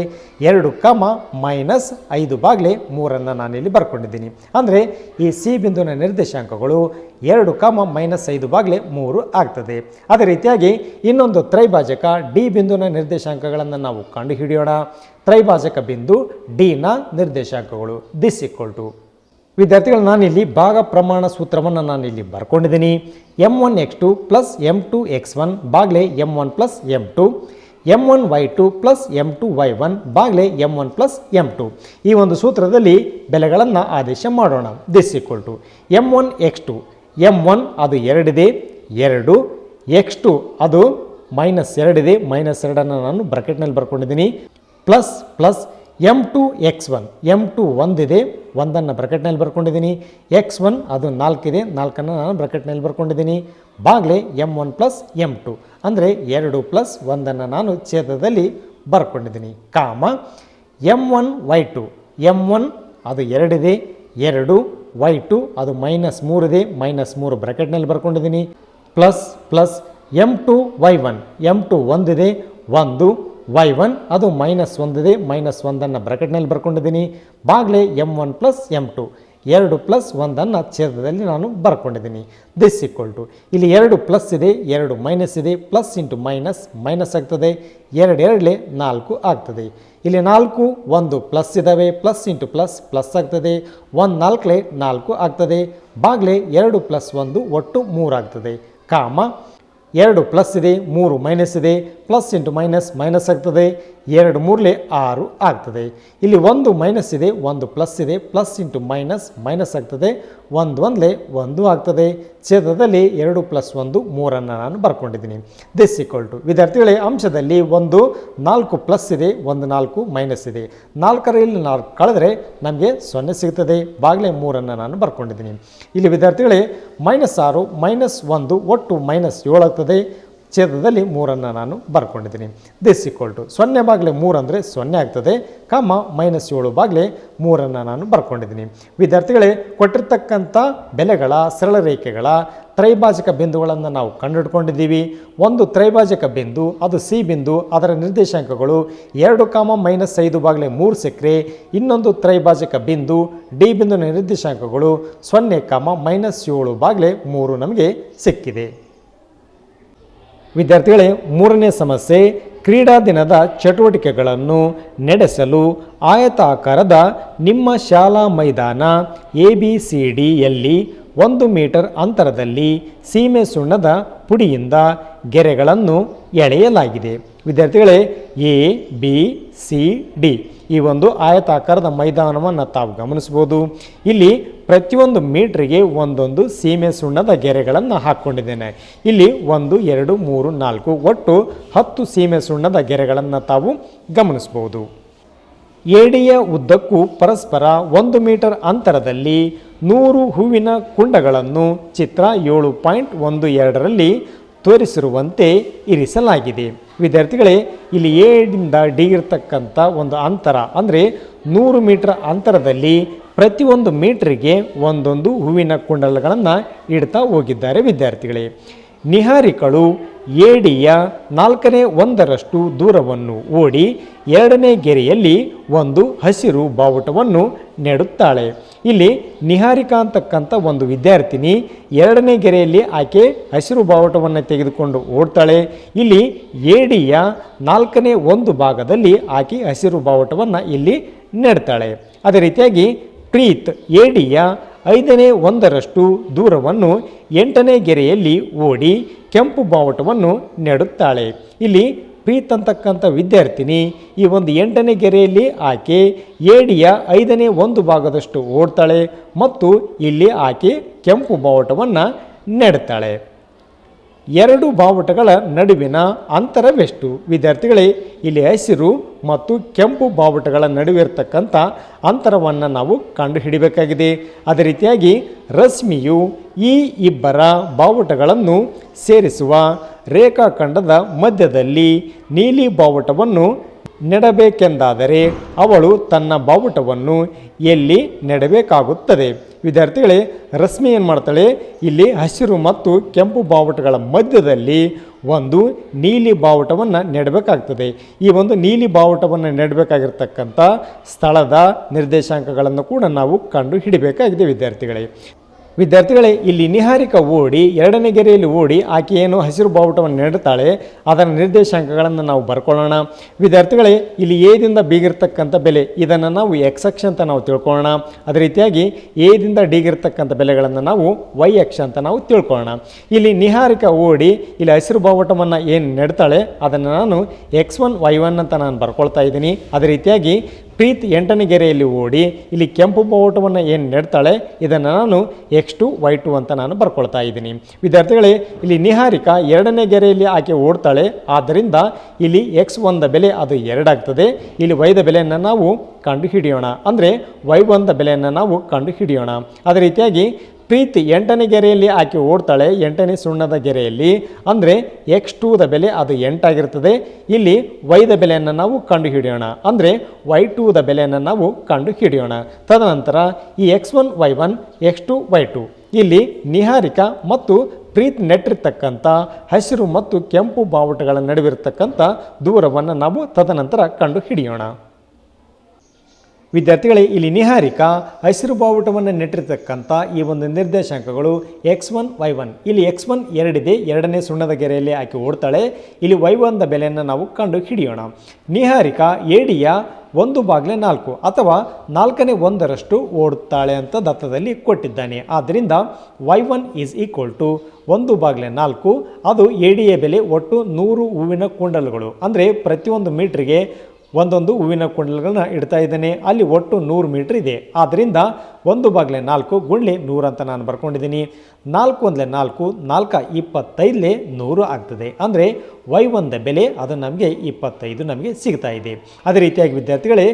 ಎರಡು ಕಮ ಮೈನಸ್ ಐದು ಬಾಗಲೇ ಮೂರನ್ನು ನಾನಿಲ್ಲಿ ಬರ್ಕೊಂಡಿದ್ದೀನಿ. ಅಂದರೆ ಈ ಸಿ ಬಿಂದುವಿನ ನಿರ್ದೇಶಾಂಕಗಳು ಎರಡು ಕಮ ಮೈನಸ್ ಐದು ಬಾಗಲೇ ಮೂರು ಆಗ್ತದೆ. ಅದೇ ರೀತಿಯಾಗಿ ಇನ್ನೊಂದು ತ್ರೈಭಾಜಕ ಡಿ ಬಿಂದುವಿನ ನಿರ್ದೇಶಾಂಕಗಳನ್ನು ನಾವು ಕಂಡುಹಿಡಿಯೋಣ. ತ್ರೈಭಾಜಕ ಬಿಂದು ಡಿನ ನಿರ್ದೇಶಾಂಕಗಳು, ದಿಸ್ ಇಕ್ವಲ್ ಟು ವಿದ್ಯಾರ್ಥಿಗಳು ನಾನಿಲ್ಲಿ ಭಾಗ ಪ್ರಮಾಣ ಸೂತ್ರವನ್ನು ನಾನಿಲ್ಲಿ ಬರ್ಕೊಂಡಿದ್ದೀನಿ. M one x two plus m two x one ಬಾಗ್ಲೆ m one plus m two, m one y two plus m two y one ಬಾಗ್ಲೆ m one plus m two. ಈ ಒಂದು ಸೂತ್ರದಲ್ಲಿ ಬೆಲೆಗಳನ್ನು ಆದೇಶ ಮಾಡೋಣ. This equal to m one x two, m one ಅದು ಎರಡಿದೆ, ಎರಡು, x two ಅದು ಮೈನಸ್ ಎರಡಿದೆ, ಮೈನಸ್ ಎರಡನ್ನು ನಾನು ಬ್ರಕೆಟ್ನಲ್ಲಿ ಬರ್ಕೊಂಡಿದ್ದೀನಿ. Plus plus m two x one m two ಒಂದಿದೆ, ಒಂದನ್ನು ಬ್ರಕೆಟ್ನಲ್ಲಿ ಬರ್ಕೊಂಡಿದ್ದೀನಿ. ಎಕ್ಸ್ ಒನ್, ಅದು ನಾಲ್ಕಿದೆ, ನಾಲ್ಕನ್ನು ನಾನು ಬ್ರಕೆಟ್ನಲ್ಲಿ ಬರ್ಕೊಂಡಿದ್ದೀನಿ. ಬಾಗ್ಲೆ m one plus m two, ಅಂದರೆ ಎರಡು ಪ್ಲಸ್ ಒಂದನ್ನು ನಾನು ಛೇದದಲ್ಲಿ ಬರ್ಕೊಂಡಿದ್ದೀನಿ. Comma m one y two m one ಅದು ಎರಡಿದೆ, ಎರಡು, ವೈ ಟು ಅದು ಮೈನಸ್ ಮೂರಿದೆ, ಮೈನಸ್ ಮೂರು ಬ್ರಕೆಟ್ನಲ್ಲಿ ಬರ್ಕೊಂಡಿದ್ದೀನಿ. Plus plus m two y one m two ಒಂದಿದೆ, ಒಂದು ವೈ ಒನ್, ಅದು ಮೈನಸ್ ಒಂದಿದೆ, ಮೈನಸ್ ಒಂದನ್ನು ಬ್ರಾಕೆಟ್ನಲ್ಲಿ ಬರ್ಕೊಂಡಿದ್ದೀನಿ. ಬಾಗ್ಲೆ m one plus m two, ಎರಡು ಪ್ಲಸ್ ಒಂದನ್ನು ಛೇದದಲ್ಲಿ ನಾನು ಬರ್ಕೊಂಡಿದ್ದೀನಿ. ದಿಸ್ ಈಕ್ವಲ್ ಟು ಇಲ್ಲಿ ಎರಡು ಪ್ಲಸ್ ಇದೆ, ಎರಡು ಮೈನಸ್ ಇದೆ, ಪ್ಲಸ್ ಇಂಟು ಮೈನಸ್ ಮೈನಸ್ ಆಗ್ತದೆ, ಎರಡು ಎರಡಲೆ ನಾಲ್ಕು ಆಗ್ತದೆ. ಇಲ್ಲಿ ನಾಲ್ಕು, ಒಂದು ಪ್ಲಸ್ ಇದ್ದಾವೆ ಪ್ಲಸ್ ಇಂಟು ಪ್ಲಸ್ ಪ್ಲಸ್ ಆಗ್ತದೆ, ಒಂದು ನಾಲ್ಕಲೆ ನಾಲ್ಕು ಆಗ್ತದೆ, ಬಾಗ್ಲೆ ಎರಡು ಪ್ಲಸ್ ಒಂದು ಒಟ್ಟು ಮೂರಾಗ್ತದೆ ಕಾಮ ಎರಡು ಪ್ಲಸ್ ಇದೆ ಮೂರು ಮೈನಸ್ ಇದೆ ಪ್ಲಸ್ ಇಂಟು ಮೈನಸ್ ಮೈನಸ್ ಆಗ್ತದೆ. ಎರಡು ಮೂರಲೆ ಆರು ಆಗ್ತದೆ. ಇಲ್ಲಿ ಒಂದು ಮೈನಸ್ ಇದೆ, ಒಂದು ಪ್ಲಸ್ ಇದೆ, ಪ್ಲಸ್ ಇಂಟು ಮೈನಸ್ ಮೈನಸ್ ಆಗ್ತದೆ, ಒಂದು ಒಂದಲೇ ಒಂದು ಆಗ್ತದೆ. ಛೇದದಲ್ಲಿ ಎರಡು ಪ್ಲಸ್ ಒಂದು ಮೂರನ್ನು ನಾನು ಬರ್ಕೊಂಡಿದ್ದೀನಿ. ದಿಸ್ ಈಕ್ವಲ್ ಟು ವಿದ್ಯಾರ್ಥಿಗಳೇ, ಅಂಶದಲ್ಲಿ ಒಂದು, ನಾಲ್ಕು ಪ್ಲಸ್ ಇದೆ, ಒಂದು ನಾಲ್ಕು ಮೈನಸ್ ಇದೆ. ನಾಲ್ಕರಲ್ಲಿ ನಾಲ್ಕು ಕಳೆದ್ರೆ ನಮಗೆ ಸೊನ್ನೆ ಸಿಗ್ತದೆ. ಬಾಗಿಲೆ ಮೂರನ್ನು ನಾನು ಬರ್ಕೊಂಡಿದ್ದೀನಿ. ಇಲ್ಲಿ ವಿದ್ಯಾರ್ಥಿಗಳೇ, ಮೈನಸ್ ಆರು, ಮೈನಸ್ ಒಂದು, ಒಟ್ಟು ಮೈನಸ್ ಏಳಾಗ್ತದೆ ಛೇದದಲ್ಲಿ ಮೂರನ್ನು ನಾನು ಬರ್ಕೊಂಡಿದ್ದೀನಿ. ದಿಸ್ ಈಕ್ವಲ್ ಟು ಸೊನ್ನೆ ಬಾಗಿಲೆ ಮೂರು ಅಂದರೆ ಸೊನ್ನೆ ಆಗ್ತದೆ. ಕಮ್ಮ ಮೈನಸ್ ಏಳು ಬಾಗಿಲೆ ಮೂರನ್ನು ನಾನು ಬರ್ಕೊಂಡಿದ್ದೀನಿ. ವಿದ್ಯಾರ್ಥಿಗಳೇ, ಕೊಟ್ಟಿರ್ತಕ್ಕಂಥ ಬೆಲೆಗಳ, ಸರಳ ರೇಖೆಗಳ, ತ್ರೈಭಾಜಕ ಬಿಂದುಗಳನ್ನು ನಾವು ಕಂಡುಹಿಡ್ಕೊಂಡಿದ್ದೀವಿ. ಒಂದು ತ್ರೈಭಾಜಕ ಬಿಂದು, ಅದು ಸಿ ಬಿಂದು, ಅದರ ನಿರ್ದೇಶಾಂಕಗಳು ಎರಡು ಕಾಮ ಮೈನಸ್ ಐದು ಬಾಗಿಲೆ ಮೂರು ಸಿಕ್ಕರೆ ಇನ್ನೊಂದು ತ್ರೈಭಾಜಕ ಬಿಂದು, ಡಿ ಬಿಂದುವಿನ ನಿರ್ದೇಶಾಂಕಗಳು ಸೊನ್ನೆ ಕಾಮ ಮೈನಸ್ ಏಳು ಬಾಗಿಲೆ ಮೂರು ನಮಗೆ ಸಿಕ್ಕಿದೆ. ವಿದ್ಯಾರ್ಥಿಗಳೇ, ಮೂರನೇ ಸಮಸ್ಯೆ, ಕ್ರೀಡಾ ದಿನದ ಚಟುವಟಿಕೆಗಳನ್ನು ನಡೆಸಲು ಆಯತಾಕಾರದ ನಿಮ್ಮ ಶಾಲಾ ಮೈದಾನ ಎ ಬಿ ಸಿ ಡಿಯಲ್ಲಿ ಒಂದು ಮೀಟರ್ ಅಂತರದಲ್ಲಿ ಸೀಮೆ ಸುಣ್ಣದ ಪುಡಿಯಿಂದ ಗೆರೆಗಳನ್ನು ಎಳೆಯಲಾಗಿದೆ. ವಿದ್ಯಾರ್ಥಿಗಳೇ, ಎ, ಬಿ, ಸಿ, ಡಿ. ಈ ಒಂದು ಆಯತಾಕಾರದ ಮೈದಾನವನ್ನು ತಾವು ಗಮನಿಸ್ಬೋದು ಇಲ್ಲಿ ಪ್ರತಿಯೊಂದು ಮೀಟ್ರಿಗೆ ಒಂದೊಂದು ಸೀಮೆ ಸುಣ್ಣದ ಗೆರೆಗಳನ್ನು ಹಾಕ್ಕೊಂಡಿದ್ದೇನೆ ಇಲ್ಲಿ ಒಂದು, ಎರಡು, ಮೂರು, ನಾಲ್ಕು, ಒಟ್ಟು ಹತ್ತು ಸೀಮೆ ಸುಣ್ಣದ ಗೆರೆಗಳನ್ನು ತಾವು ಗಮನಿಸ್ಬೋದು ಏಡಿಯ ಉದ್ದಕ್ಕೂ ಪರಸ್ಪರ ಒಂದು ಮೀಟರ್ ಅಂತರದಲ್ಲಿ ನೂರು ಹೂವಿನ ಕುಂಡಗಳನ್ನು ಚಿತ್ರ ಏಳು ಪಾಯಿಂಟ್ ಒಂದು ಎರಡರಲ್ಲಿ ತೋರಿಸಿರುವಂತೆ ಇರಿಸಲಾಗಿದೆ. ವಿದ್ಯಾರ್ಥಿಗಳೇ, ಇಲ್ಲಿ ಏಡಿಂದ ಡಿ ಇರತಕ್ಕಂಥ ಒಂದು ಅಂತರ, ಅಂದರೆ ನೂರು ಮೀಟರ್ ಅಂತರದಲ್ಲಿ ಪ್ರತಿಯೊಂದು ಮೀಟ್ರಿಗೆ ಒಂದೊಂದು ಹೂವಿನ ಕುಂಡಲಗಳನ್ನು ಇಡ್ತಾ ಹೋಗಿದ್ದಾರೆ ವಿದ್ಯಾರ್ಥಿಗಳೇ. ನಿಹಾರಿಕಳು ಏಡಿಯ ನಾಲ್ಕನೇ ಒಂದರಷ್ಟು ದೂರವನ್ನು ಓಡಿ ಎರಡನೇ ಗೆರೆಯಲ್ಲಿ ಒಂದು ಹಸಿರು ಬಾವುಟವನ್ನು ನೆಡುತ್ತಾಳೆ. ಇಲ್ಲಿ ನಿಹಾರಿಕಾ ಅಂತಕ್ಕಂಥ ಒಂದು ವಿದ್ಯಾರ್ಥಿನಿ ಎರಡನೇ ಗೆರೆಯಲ್ಲಿ ಆಕೆ ಹಸಿರು ಬಾವುಟವನ್ನು ತೆಗೆದುಕೊಂಡು ಓಡ್ತಾಳೆ. ಇಲ್ಲಿ ಏಡಿಯ ನಾಲ್ಕನೇ ಒಂದು ಭಾಗದಲ್ಲಿ ಆಕೆ ಹಸಿರು ಬಾವುಟವನ್ನು ಇಲ್ಲಿ ನೆಡ್ತಾಳೆ. ಅದೇ ರೀತಿಯಾಗಿ ಪ್ರೀತ್ ಏಡಿಯ ಐದನೇ ಒಂದರಷ್ಟು ದೂರವನ್ನು ಎಂಟನೇ ಗೆರೆಯಲ್ಲಿ ಓಡಿ ಕೆಂಪು ಬಾವುಟವನ್ನು ನೆಡುತ್ತಾಳೆ. ಇಲ್ಲಿ ಪ್ರೀತ್ ಅಂತಕ್ಕಂಥ ವಿದ್ಯಾರ್ಥಿನಿ ಈ ಒಂದು ಎಂಟನೇ ಗೆರೆಯಲ್ಲಿ ಆಕೆ ಏಡಿಯ ಐದನೇ ಒಂದು ಭಾಗದಷ್ಟು ಓಡ್ತಾಳೆ ಮತ್ತು ಇಲ್ಲಿ ಆಕೆ ಕೆಂಪು ಬಾವುಟವನ್ನು ನೆಡ್ತಾಳೆ. ಎರಡು ಬಾವುಟಗಳ ನಡುವಿನ ಅಂತರವೆಷ್ಟು? ವಿದ್ಯಾರ್ಥಿಗಳೇ, ಇಲ್ಲಿ ಹಸಿರು ಮತ್ತು ಕೆಂಪು ಬಾವುಟಗಳ ನಡುವಿರ್ತಕ್ಕಂಥ ಅಂತರವನ್ನು ನಾವು ಕಂಡುಹಿಡಿಬೇಕಾಗಿದೆ ಅದೇ ರೀತಿಯಾಗಿ ರಶ್ಮಿಯು ಈ ಇಬ್ಬರ ಬಾವುಟಗಳನ್ನು ಸೇರಿಸುವ ರೇಖಾಖಂಡದ ಮಧ್ಯದಲ್ಲಿ ನೀಲಿ ಬಾವುಟವನ್ನು ನೆಡಬೇಕೆಂದಾದರೆ ಅವಳು ತನ್ನ ಬಾವುಟವನ್ನು ಎಲ್ಲಿ ನೆಡಬೇಕಾಗುತ್ತದೆ? ವಿದ್ಯಾರ್ಥಿಗಳೇ, ರಶ್ಮಿ ಏನು ಮಾಡ್ತಾಳೆ? ಇಲ್ಲಿ ಹಸಿರು ಮತ್ತು ಕೆಂಪು ಬಾವುಟಗಳ ಮಧ್ಯದಲ್ಲಿ ಒಂದು ನೀಲಿ ಬಾವುಟವನ್ನು ನೆಡಬೇಕಾಗ್ತದೆ. ಈ ಒಂದು ನೀಲಿ ಬಾವುಟವನ್ನು ನೆಡಬೇಕಾಗಿರ್ತಕ್ಕಂಥ ಸ್ಥಳದ ನಿರ್ದೇಶಾಂಕಗಳನ್ನು ಕೂಡ ನಾವು ಕಂಡು ಹಿಡಿಬೇಕಾಗಿದೆ ವಿದ್ಯಾರ್ಥಿಗಳೇ. ವಿದ್ಯಾರ್ಥಿಗಳೇ, ಇಲ್ಲಿ ನಿಹಾರಿಕ ಓಡಿ, ಎರಡನೇ ಗೆರೆಯಲ್ಲಿ ಓಡಿ ಆಕೆ ಏನು ಹಸಿರು ಬಾವುಟವನ್ನು ನೀಡುತ್ತಾಳೆ ಅದರ ನಿರ್ದೇಶಾಂಕಗಳನ್ನು ನಾವು ಬರ್ಕೊಳ್ಳೋಣ. ವಿದ್ಯಾರ್ಥಿಗಳೇ, ಇಲ್ಲಿ ಎದಿಂದ ಬೀಗಿರ್ತಕ್ಕಂಥ ಬೆಲೆ, ಇದನ್ನು ನಾವು ಎಕ್ಸ್ ಅಕ್ಷ ಅಂತ ನಾವು ತಿಳ್ಕೊಳ್ಳೋಣ. ಅದೇ ರೀತಿಯಾಗಿ ಎದಿಂದ ಡಿಗಿರ್ತಕ್ಕಂಥ ಬೆಲೆಗಳನ್ನು ನಾವು ವೈ ಅಕ್ಷ ಅಂತ ನಾವು ತಿಳ್ಕೊಳ್ಳೋಣ. ಇಲ್ಲಿ ನಿಹಾರಿಕ ಓಡಿ, ಇಲ್ಲಿ ಹಸಿರು ಬಾವುಟವನ್ನು ಏನು ನೆಡ್ತಾಳೆ, ಅದನ್ನು ನಾನು ಎಕ್ಸ್ ಒನ್ ವೈ ಒನ್ ಅಂತ ನಾನು ಬರ್ಕೊಳ್ತಾ ಇದ್ದೀನಿ. ಅದೇ ರೀತಿಯಾಗಿ ಪ್ರೀತ್ ಎಂಟನೇ ಗೆರೆಯಲ್ಲಿ ಓಡಿ ಇಲ್ಲಿ ಕೆಂಪು ಬಾವುಟವನ್ನು ಏನು ನೆಡ್ತಾಳೆ, ಇದನ್ನು ನಾನು ಎಕ್ಸ್ ಟು ವೈ ಟು ಅಂತ ನಾನು ಬರ್ಕೊಳ್ತಾ ಇದ್ದೀನಿ. ವಿದ್ಯಾರ್ಥಿಗಳೇ, ಇಲ್ಲಿ ನಿಹಾರಿಕಾ ಎರಡನೇ ಗೆರೆಯಲ್ಲಿ ಆಕೆ ಓಡ್ತಾಳೆ, ಆದ್ದರಿಂದ ಇಲ್ಲಿ ಎಕ್ಸ್ ಒಂದ ಬೆಲೆ ಅದು ಎರಡಾಗ್ತದೆ. ಇಲ್ಲಿ ವೈದ ಬೆಲೆಯನ್ನು ನಾವು ಕಂಡು ಹಿಡಿಯೋಣ ಅಂದರೆ ವೈ ಒಂದ ಬೆಲೆಯನ್ನು ನಾವು ಕಂಡು ಹಿಡಿಯೋಣ ಅದೇ ರೀತಿಯಾಗಿ ಪ್ರೀತಿ ಎಂಟನೇ ಗೆರೆಯಲ್ಲಿ ಆಕೆ ಓಡ್ತಾಳೆ, ಎಂಟನೇ ಸುಣ್ಣದ ಗೆರೆಯಲ್ಲಿ. ಅಂದರೆ ಎಕ್ಸ್ ಟೂದ ಬೆಲೆ ಅದು ಎಂಟಾಗಿರ್ತದೆ. ಇಲ್ಲಿ ವೈದ ಬೆಲೆಯನ್ನು ನಾವು ಕಂಡು ಹಿಡಿಯೋಣ ಅಂದರೆ ವೈ ಟೂದ ಬೆಲೆಯನ್ನು ನಾವು ಕಂಡು ಹಿಡಿಯೋಣ ತದನಂತರ ಈ x one y one x two y two ಇಲ್ಲಿ ನಿಹಾರಿಕಾ ಮತ್ತು ಪ್ರೀತ್ ನೆಟ್ಟಿರ್ತಕ್ಕಂಥ ಹಸಿರು ಮತ್ತು ಕೆಂಪು ಬಾವುಟಗಳ ನಡುವಿರ್ತಕ್ಕಂಥ ದೂರವನ್ನು ನಾವು ತದನಂತರ ಕಂಡು ಹಿಡಿಯೋಣ ವಿದ್ಯಾರ್ಥಿಗಳೇ, ಇಲ್ಲಿ ನಿಹಾರಿಕಾ, ಹಸಿರು ಬಾವುಟವನ್ನು ನೆಟ್ಟಿರ್ತಕ್ಕಂಥ ಈ ಒಂದು ನಿರ್ದೇಶಾಂಕಗಳು ಎಕ್ಸ್ ಒನ್ ವೈ ಒನ್ ಇಲ್ಲಿ ಎಕ್ಸ್ ಒನ್ ಎರಡಿದೆ, ಎರಡನೇ ಸುಣ್ಣದ ಗೆರೆಯಲ್ಲಿ ಆಕೆ ಓಡ್ತಾಳೆ. ಇಲ್ಲಿ ವೈ ಒನ್ದ ಬೆಲೆಯನ್ನು ನಾವು ಕಂಡು ಹಿಡಿಯೋಣ. ನಿಹಾರಿಕಾ ಏಡಿಯ ಒಂದು ಬಾಗಿಲೆ ನಾಲ್ಕು ಅಥವಾ ನಾಲ್ಕನೇ ಒಂದರಷ್ಟು ಓಡುತ್ತಾಳೆ ಅಂತ ದತ್ತದಲ್ಲಿ ಕೊಟ್ಟಿದ್ದಾನೆ. ಆದ್ದರಿಂದ y one is equal to ಒಂದು ಬಾಗಿಲೆ ನಾಲ್ಕು. ಅದು ಎಡಿಯ ಬೆಲೆ ಒಟ್ಟು ನೂರು ಹೂವಿನ ಕುಂಡಲಗಳು. ಅಂದರೆ ಪ್ರತಿಯೊಂದು ಮೀಟ್ರಿಗೆ ಒಂದೊಂದು ಹೂವಿನ ಕುಂಡಲಗಳನ್ನ ಇಡ್ತಾ ಇದ್ದೇನೆ. ಅಲ್ಲಿ ಒಟ್ಟು ನೂರು ಮೀಟ್ರ್ ಇದೆ. ಆದ್ದರಿಂದ ಒಂದು ಬಾಗಿಲೆ ನಾಲ್ಕು ಗುಂಡ್ಲೆ ನೂರು ಅಂತ ನಾನು ಬರ್ಕೊಂಡಿದ್ದೀನಿ. ನಾಲ್ಕು ಒಂದಲೆ ನಾಲ್ಕು ನಾಲ್ಕು ಇಪ್ಪತ್ತೈದಲೇ ನೂರು ಆಗ್ತದೆ. ಅಂದರೆ ವೈ ಒಂದ ಬೆಲೆ, ಅದು ನಮಗೆ ಇಪ್ಪತ್ತೈದು ನಮಗೆ ಸಿಗ್ತಾ ಇದೆ. ಅದೇ ರೀತಿಯಾಗಿ ವಿದ್ಯಾರ್ಥಿಗಳೇ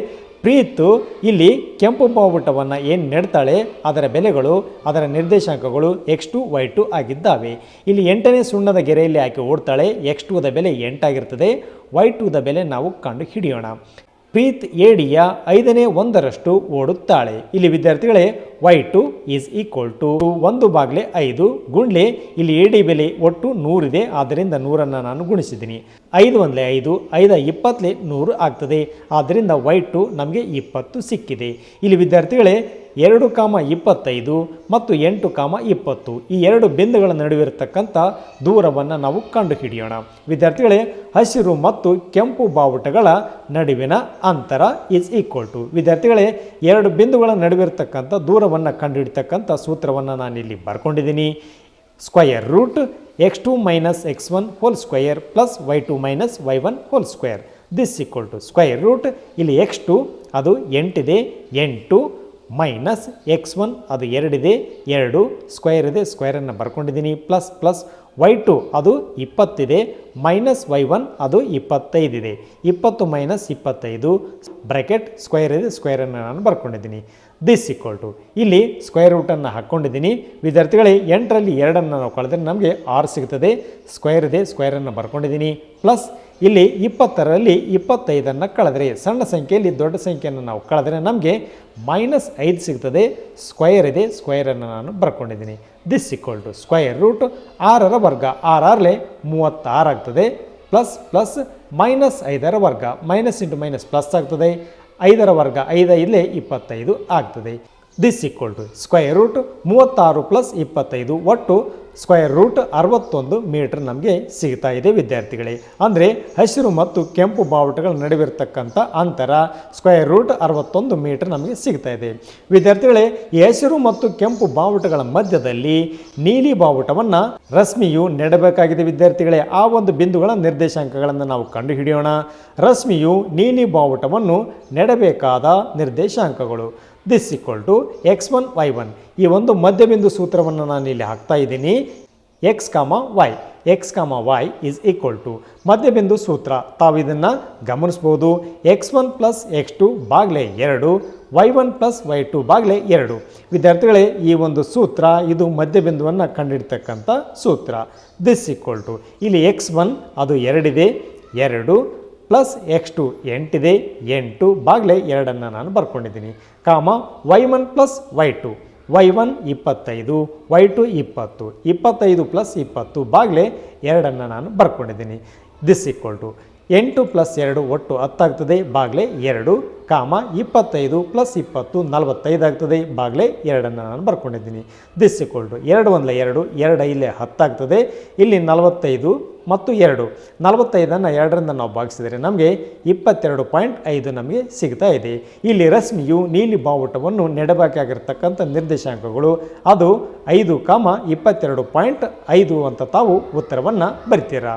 ಪ್ರೀತು ಇಲ್ಲಿ ಕೆಂಪು ಬಾವುಟವನ್ನು ಏನು ನೆಡ್ತಾಳೆ, ಅದರ ಬೆಲೆಗಳು, ಅದರ ನಿರ್ದೇಶಾಂಕಗಳು ಎಕ್ಸ್ ಟು ವೈ ಟು ಆಗಿದ್ದಾವೆ. ಇಲ್ಲಿ ಎಂಟನೇ ಸುಣ್ಣದ ಗೆರೆಯಲ್ಲಿ ಆಕೆ ಓಡ್ತಾಳೆ ಎಕ್ಸ್ ದ ಬೆಲೆ ಎಂಟಾಗಿರ್ತದೆ ವೈ ದ ಬೆಲೆ ನಾವು ಕಂಡು ಹಿಡಿಯೋಣ. ಪ್ರೀತ್ ಏಡಿಯ ಐದನೇ ಒಂದರಷ್ಟು ಓಡುತ್ತಾಳೆ. ಇಲ್ಲಿ ವಿದ್ಯಾರ್ಥಿಗಳೇ y two is equal to ಒಂದು ಬಾಗ್ಲೆ ಐದು. ಗುಂಡ್ಲೆ ಇಲ್ಲಿ ಎಡಿ ಬೆಲೆ ಒಟ್ಟು ನೂರಿದೆ. ಆದ್ದರಿಂದ ನೂರನ್ನು ನಾನು ಗುಣಿಸಿದ್ದೀನಿ. ಐದು ಒಂದಲೆ ಐದು, ಐದ ಇಪ್ಪತ್ತಲೆ ನೂರು ಆಗ್ತದೆ. ಆದ್ದರಿಂದ ವೈ ಟು ನಮಗೆ ಇಪ್ಪತ್ತು ಸಿಕ್ಕಿದೆ. ಇಲ್ಲಿ ವಿದ್ಯಾರ್ಥಿಗಳೇ, ಎರಡು ಕಾಮ ಇಪ್ಪತ್ತೈದು ಮತ್ತು ಎಂಟು ಕಾಮ ಇಪ್ಪತ್ತು. ಈ ಎರಡು ಬಿಂದುಗಳ ನಡುವಿರತಕ್ಕಂಥ ದೂರವನ್ನು ನಾವು ಕಂಡುಹಿಡಿಯೋಣ. ವಿದ್ಯಾರ್ಥಿಗಳೇ, ಹಸಿರು ಮತ್ತು ಕೆಂಪು ಬಾವುಟಗಳ ನಡುವಿನ ಅಂತರ ಇಸ್ ಈಕ್ವಲ್ ಟು ವಿದ್ಯಾರ್ಥಿಗಳೇ, ಎರಡು ಬಿಂದುಗಳ ನಡುವಿರತಕ್ಕಂಥ ದೂರವನ್ನು ಕಂಡುಹಿಡ್ತಕ್ಕಂಥ ಸೂತ್ರವನ್ನು ನಾನಿಲ್ಲಿ ಬರ್ಕೊಂಡಿದ್ದೀನಿ. Square root x two minus x one whole square plus y two minus y one whole square this equal to square root ಇಲ್ಲಿ ಎಕ್ಸ್ ಟು ಅದು ಎಂಟಿದೆ. ಎಂಟು ಮೈನಸ್ ಎಕ್ಸ್ ಒನ್ ಅದು ಎರಡಿದೆ. ಎರಡು ಸ್ಕ್ವಯರ್ ಇದೆ. ಸ್ಕ್ವಯರನ್ನು ಬರ್ಕೊಂಡಿದ್ದೀನಿ. ಪ್ಲಸ್ ಪ್ಲಸ್ ವೈ ಟು ಅದು ಇಪ್ಪತ್ತಿದೆ. ಮೈನಸ್ ವೈ ಒನ್ ಅದು ಇಪ್ಪತ್ತೈದಿದೆ. ಇಪ್ಪತ್ತು ಮೈನಸ್ ಇಪ್ಪತ್ತೈದು. ಬ್ರ್ಯಾಕೆಟ್ ಸ್ಕ್ವಯರ್ ಇದೆ. ಸ್ಕ್ವಯರನ್ನು ನಾನು ಬರ್ಕೊಂಡಿದ್ದೀನಿ. ದಿಸ್ ಈಕ್ವಲ್ ಟು ಇಲ್ಲಿ ಸ್ಕ್ವೇರ್ ರೂಟನ್ನು ಹಾಕ್ಕೊಂಡಿದ್ದೀನಿ. ವಿದ್ಯಾರ್ಥಿಗಳೇ, ಎಂಟರಲ್ಲಿ ಎರಡನ್ನು ನಾವು ಕಳೆದ್ರೆ ನಮಗೆ ಆರು ಸಿಗ್ತದೆ ಸ್ಕ್ವೇರ್ ಇದೆ ಸ್ಕ್ವೇರನ್ನು ಬರ್ಕೊಂಡಿದ್ದೀನಿ. ಪ್ಲಸ್ ಇಲ್ಲಿ ಇಪ್ಪತ್ತರಲ್ಲಿ ಇಪ್ಪತ್ತೈದನ್ನು ಕಳೆದ್ರೆ, ಸಣ್ಣ ಸಂಖ್ಯೆಯಲ್ಲಿ ದೊಡ್ಡ ಸಂಖ್ಯೆಯನ್ನು ನಾವು ಕಳೆದ್ರೆ ನಮಗೆ ಮೈನಸ್ ಐದು ಸಿಗ್ತದೆ ಸ್ಕ್ವಯರ್ ಇದೆ ಸ್ಕ್ವಯರನ್ನು ನಾನು ಬರ್ಕೊಂಡಿದ್ದೀನಿ. This equal to square root ಆರರ ವರ್ಗ. ಆರಾರಲೆ ಮೂವತ್ತಾರು ಆಗ್ತದೆ. ಪ್ಲಸ್ ಪ್ಲಸ್ ಮೈನಸ್ ಐದರ ವರ್ಗ. ಮೈನಸ್ ಇಂಟು ಮೈನಸ್ ಪ್ಲಸ್ ಆಗ್ತದೆ. ಐದರ ವರ್ಗ ಐದ ಇಪ್ಪತ್ತೈದು ಆಗ್ತದೆ. This equal to square root ಮೂವತ್ತಾರು ಪ್ಲಸ್ ಇಪ್ಪತ್ತೈದು ಒಟ್ಟು ಸ್ಕ್ವಯರ್ ರೂಟ್ ಅರವತ್ತೊಂದು ಮೀಟರ್ ನಮಗೆ ಸಿಗ್ತಾ ಇದೆ ವಿದ್ಯಾರ್ಥಿಗಳೇ. ಅಂದರೆ ಹಸಿರು ಮತ್ತು ಕೆಂಪು ಬಾವುಟಗಳ ನಡುವಿರ್ತಕ್ಕಂಥ ಅಂತರ ಸ್ಕ್ವಯರ್ ರೂಟ್ ಅರವತ್ತೊಂದು ಮೀಟರ್ ನಮಗೆ ಸಿಗ್ತಾ ಇದೆ. ವಿದ್ಯಾರ್ಥಿಗಳೇ, ಈ ಹಸಿರು ಮತ್ತು ಕೆಂಪು ಬಾವುಟಗಳ ಮಧ್ಯದಲ್ಲಿ ನೀಲಿ ಬಾವುಟವನ್ನು ರಶ್ಮಿಯು ನೆಡಬೇಕಾಗಿದೆ ವಿದ್ಯಾರ್ಥಿಗಳೇ. ಆ ಒಂದು ಬಿಂದುಗಳ ನಿರ್ದೇಶಾಂಕಗಳನ್ನು ನಾವು ಕಂಡುಹಿಡಿಯೋಣ. ರಶ್ಮಿಯು ನೀಲಿ ಬಾವುಟವನ್ನು ನೆಡಬೇಕಾದ ನಿರ್ದೇಶಾಂಕಗಳು. This equal to x one y one ಈ ಒಂದು ಮಧ್ಯಬಿಂದು ಸೂತ್ರವನ್ನು ನಾನು ಇಲ್ಲಿ ಹಾಕ್ತಾ ಇದ್ದೀನಿ. X comma y x comma y is equal to ಮಧ್ಯಬಿಂದು ಸೂತ್ರ. ತಾವು ಇದನ್ನು ಗಮನಿಸ್ಬೋದು. X one plus x two ಬಾಗ್ಲೆ ಎರಡು. Y one plus y two ಬಾಗ್ಲೆ ಎರಡು. ವಿದ್ಯಾರ್ಥಿಗಳೇ, ಈ ಒಂದು ಸೂತ್ರ ಇದು ಮಧ್ಯಬಿಂದುವನ್ನು ಕಂಡಿಡ್ತಕ್ಕಂಥ ಸೂತ್ರ. ದಿಸ್ ಈಕ್ವಲ್ ಟು ಇಲ್ಲಿ ಎಕ್ಸ್ ಒನ್ ಅದು ಎರಡಿದೆ. ಎರಡು. ಪ್ಲಸ್ ಎಕ್ಸ್ ಟು ಎಂಟಿದೆ ಎಂಟು ಬಾಗ್ಲೆ ಎರಡನ್ನು ನಾನು ಬರ್ಕೊಂಡಿದ್ದೀನಿ. Comma, y one plus y two, y one ಇಪ್ಪತ್ತೈದು, ವೈ ಟು ಇಪ್ಪತ್ತು, ಇಪ್ಪತ್ತೈದು ಪ್ಲಸ್ ಇಪ್ಪತ್ತು ಬಾಗ್ಲೆ ಎರಡನ್ನು ನಾನು ಬರ್ಕೊಂಡಿದ್ದೀನಿ. ದಿಸ್ ಈಕ್ವಲ್ ಟು ಎಂಟು ಪ್ಲಸ್ ಎರಡು ಒಟ್ಟು ಹತ್ತಾಗ್ತದೆ ಬಾಗ್ಲೆ ಎರಡು. ಕಾಮ ಇಪ್ಪತ್ತೈದು ಪ್ಲಸ್ ಇಪ್ಪತ್ತು ನಲವತ್ತೈದು ಆಗ್ತದೆ. ಬಾಗ್ಲೆ ಎರಡನ್ನು ನಾನು ಬರ್ಕೊಂಡಿದ್ದೀನಿ. ದಿಸ್ ಇಕೊಂಡು ಎರಡು ಒಂದಲ ಎರಡು ಎರಡು ಇಲ್ಲೇ ಹತ್ತಾಗ್ತದೆ ಇಲ್ಲಿ ನಲವತ್ತೈದು ಮತ್ತು ಎರಡು. ನಲವತ್ತೈದನ್ನು ಎರಡರಿಂದ ನಾವು ಭಾಗಿಸಿದರೆ ನಮಗೆ ಇಪ್ಪತ್ತೆರಡು ಪಾಯಿಂಟ್ ಐದು ನಮಗೆ ಸಿಗ್ತಾ ಇದೆ. ಇಲ್ಲಿ ರಶ್ಮಿಯು ನೀಲಿ ಬಾವುಟವನ್ನು ನೆಡಬೇಕಾಗಿರ್ತಕ್ಕಂಥ ನಿರ್ದೇಶಾಂಕಗಳು. ಅದು ಐದು ಕಾಮ ಇಪ್ಪತ್ತೆರಡು ಪಾಯಿಂಟ್ ಐದು ಅಂತ ತಾವು ಉತ್ತರವನ್ನು ಬರಿತೀರಾ?